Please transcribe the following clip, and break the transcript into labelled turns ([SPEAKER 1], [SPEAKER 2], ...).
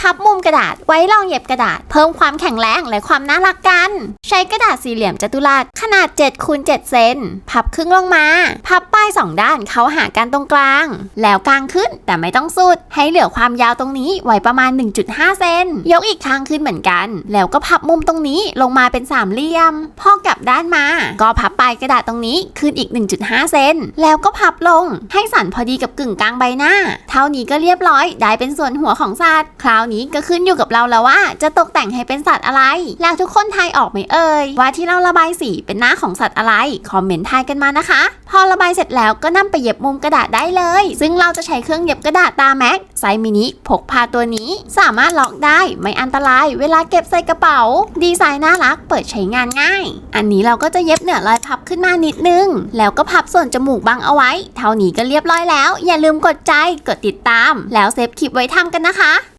[SPEAKER 1] พับมุมกระดาษไว้รองเย็บกระดาษ เพิ่มความแข็งแรงและความน่ารักกัน ใช้กระดาษสี่เหลี่ยมจัตุรัสขนาด7คูณ7เซนพับครึ่งลงมา พับป้ายสองด้านเขาหากันตรงกลาง แล้วกลางขึ้นแต่ไม่ต้องสุด ให้เหลือความยาวตรงนี้ไว้ประมาณ 1.5 เซนยกอีกข้างขึ้นเหมือนกัน แล้วก็พับมุมตรงนี้ลงมาเป็นสามเหลี่ยม พอกลับด้านมา ก็พับปลายกระดาษตรงนี้ขึ้นอีก 1.5 เซนแล้วก็พับลง ให้สันพอดีกับกึ่งกลางใบหน้า เท่านี้ก็เรียบร้อย ได้เป็นส่วนหัวของสัตว์ คราวนี้ก็ขึ้นอยู่กับเราแล้วว่า จะตกแต่งให้เป็นสัตว์อะไร แล้วทุกคนทายออกไหมเอ่ยว่าที่เราระบายสีเป็นหน้าของสัตว์อะไร คอมเมนต์ทายกันมานะคะ อระบายเสร็จแล้วก็นำไปเย็บมุมกระดาษได้เลย ซึ่งเราจะใช้เครื่องเย็บกระดาษตาแม็กไซมินิพกพาตัวนี้ สามารถล็อกได้ไม่อันตราย เวลาเก็บใส่กระเป๋า ดีไซน์น่ารักเปิดใช้งานง่าย อันนี้เราก็จะเย็บเหนือรอยพับขึ้นมานิดนึง แล้วก็พับส่วนจมูกบังเอาไว้ เท่านี้ก็เรียบร้อยแล้ว อย่าลืมกดใจกดติดตาม แล้วเซฟคลิปไว้ทำกันนะคะ